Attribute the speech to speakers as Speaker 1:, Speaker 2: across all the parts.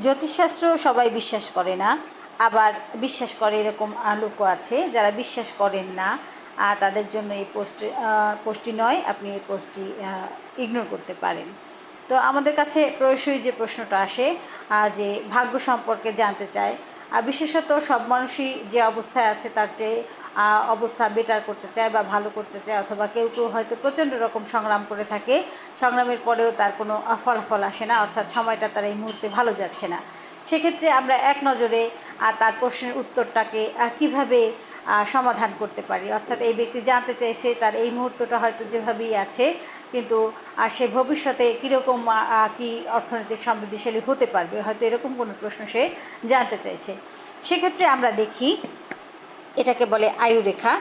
Speaker 1: জ্যোতিষশাস্ত্র সবাই বিশ্বাস করে না, আবার বিশ্বাস করে এরকম লোক লোকও আছে, যারা বিশ্বাস করেন না আর তাদের জন্য এই পোস্টে পোস্টটি নয়, আপনি এই পোস্টটি ইগনোর করতে পারেন। তো আমাদের কাছে প্রায়শই যে প্রশ্নটা আসে যে ভাগ্য সম্পর্কে জানতে চায় বিশেষত সব মানুষই যে অবস্থায় আছে তার চেয়ে অবস্থা বেটার করতে চায় বা ভালো করতে চায় অথবা কেউ কেউ হয়তো প্রচণ্ড রকম সংগ্রাম করে থাকে, সংগ্রামের পরেও তার কোনো ফলাফল আসে না, অর্থাৎ সময়টা তার এই মুহূর্তে ভালো যাচ্ছে না। সেক্ষেত্রে আমরা এক নজরে তার প্রশ্নের উত্তরটাকে কীভাবে সমাধান করতে পারি? অর্থাৎ এই ব্যক্তি জানতে চাইছে তার এই মুহূর্তটা হয়তো যেভাবেই আছে কিন্তু সে ভবিষ্যতে কীরকম কি অর্থনৈতিক সমৃদ্ধিশালী হতে পারবে? হয়তো এরকম কোনো প্রশ্ন সে জানতে চাইছে। সেক্ষেত্রে আমরা দেখি, এটাকে বলে আয়ুরেখা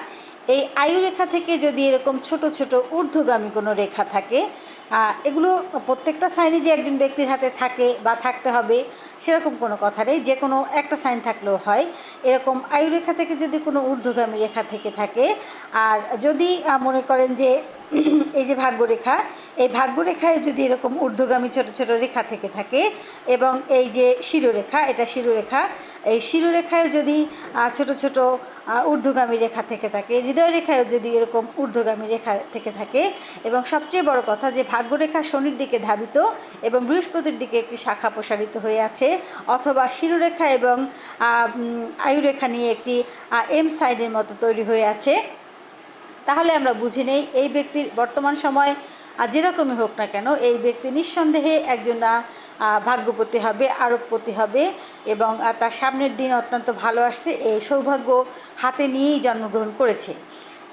Speaker 1: এই আয়ুরেখা থেকে যদি এরকম ছোট ছোট ঊর্ধ্বগামী কোনো রেখা থাকে এগুলো প্রত্যেকটা সাইনই যে একজন ব্যক্তির হাতে থাকে বা থাকতে হবে সেরকম কোনো কথা নেই, যে কোনো একটা সাইন থাকলেও হয়। এরকম আয়ুরেখা থেকে যদি কোনো ঊর্ধ্বগামী রেখা থেকে থাকে, আর যদি মনে করেন যে এই যে ভাগ্যরেখা, এই ভাগ্যরেখায় যদি এরকম ঊর্ধ্বগামী ছোট ছোট রেখা থেকে থাকে, এবং এই যে শিরোরেখা, এটা শিরোরেখা এই শিরোরেখায় যদি ছোট ছোট ঊর্ধ্বগামী রেখা থেকে থাকে হৃদয় রেখায়ও যদি এরকম ঊর্ধ্বগামী রেখা থেকে থাকে, এবং সবচেয়ে বড় কথা যে ভাগ্যরেখা শনির দিকে ধাবিত এবং বৃহস্পতির দিকে একটি শাখা প্রসারিত হয়ে আছে, অথবা শিরোরেখা এবং আয়ুরেখা নিয়ে একটি এম সাইডের মতো তৈরি হয়ে আছে, তাহলে আমরা বুঝে নেই এই ব্যক্তির বর্তমান সময় আর যেরকমই হোক না কেন, এই ব্যক্তি নিঃসন্দেহে একজন ভাগ্যপতি হবে, আরবপতি হবে এবং তার সামনের দিন অত্যন্ত ভালো আসছে, এই সৌভাগ্য হাতে নিয়েই জন্মগ্রহণ করেছে।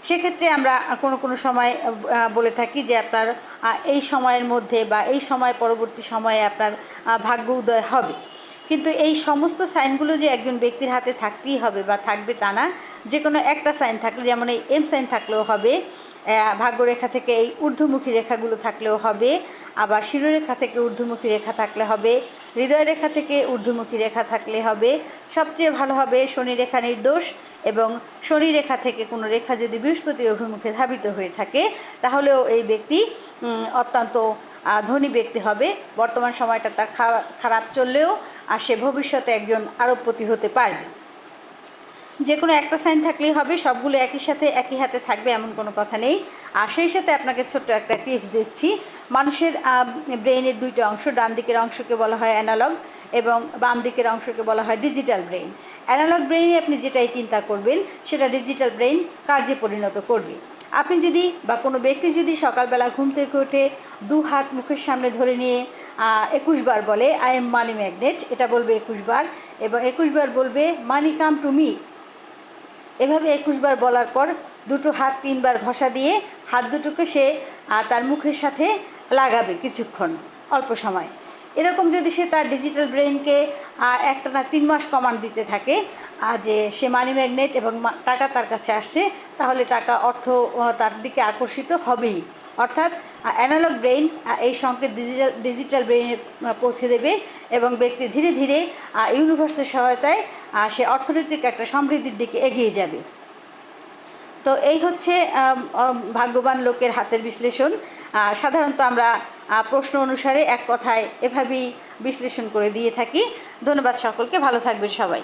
Speaker 1: সেক্ষেত্রে আমরা কোনো কোনো সময় বলে থাকি যে আপনার এই সময়ের মধ্যে বা এই সময় পরবর্তী সময়ে আপনার ভাগ্য উদয় হবে। কিন্তু এই সমস্ত সাইনগুলো যে একজন ব্যক্তির হাতে থাকতেই হবে বা থাকবে তা না যে কোনো একটা সাইন থাকলে, যেমন এই এম সাইন থাকলেও হবে ভাগ্যরেখা থেকে এই ঊর্ধ্বমুখী রেখাগুলো থাকলেও হবে, আবার শিরোরেখা থেকে ঊর্ধ্বমুখী রেখা থাকলে হবে হৃদয় রেখা থেকে ঊর্ধ্বমুখী রেখা থাকলে হবে, সবচেয়ে ভালো হবে শনি রেখা নির্দোষ এবং শনি রেখা থেকে কোনো রেখা যদি বৃহস্পতি অভিমুখে ধাবিত হয়ে থাকে, তাহলেও এই ব্যক্তি অত্যন্ত ধনী ব্যক্তি হবে। বর্তমান সময়টা তার খারাপ চললেও আর সে ভবিষ্যতে একজন আরবপতি হতে পারবে। যে কোনো একটা সাইন থাকলেই হবে, সবগুলো একই সাথে একই হাতে থাকবে, এমন কোনো কথা নেই। আর সেই সাথে আপনাকে ছোট্ট একটা টিপস দিচ্ছি। মানুষের ব্রেইনের দুইটা অংশ, ডান দিকের অংশকে বলা হয় অ্যানালগ এবং বাম দিকের অংশকে বলা হয় ডিজিটাল ব্রেইন অ্যানালগ ব্রেইনে আপনি যেটাই চিন্তা করবেন, সেটা ডিজিটাল ব্রেইন কার্যে পরিণত করবে। আপনি যদি বা কোনো ব্যক্তি যদি সকালবেলা ঘুম থেকে উঠে দু হাত মুখের সামনে ধরে নিয়ে একুশ বার বলে আই এম মানি ম্যাগনেট এটা বলবে একুশ বার। এবং একুশ বার বলবে মানি কাম টু মি এভাবে একুশবার বলার পর দুটো হাত তিনবার ঘষা দিয়ে হাত দুটোকে সে তার মুখের সাথে লাগাবে কিছুক্ষণ, অল্প সময়। এরকম যদি সে তার ডিজিটাল ব্রেনকে একটা না তিন মাস কমান্ড দিতে থাকে যে সে মানি ম্যাগনেট এবং টাকা তার কাছে আসছে, তাহলে টাকা অর্থ তার দিকে আকর্ষিত হবেই। অর্থাৎ অ্যানালগ ব্রেইন এই সংকেত ডিজিটাল ডিজিটাল ব্রেইনে পৌঁছে দেবে এবং ব্যক্তি ধীরে ধীরে ইউনিভার্সের সহায়তায় সে অর্থনৈতিক একটা সমৃদ্ধির দিকে এগিয়ে যাবে। তো এই হচ্ছে ভাগ্যবান লোকের হাতের বিশ্লেষণ। সাধারণত আমরা প্রশ্ন অনুসারে এক কথায় এভাবেই বিশ্লেষণ করে দিয়ে থাকি। ধন্যবাদ সকলকে, ভালো থাকবেন সবাই।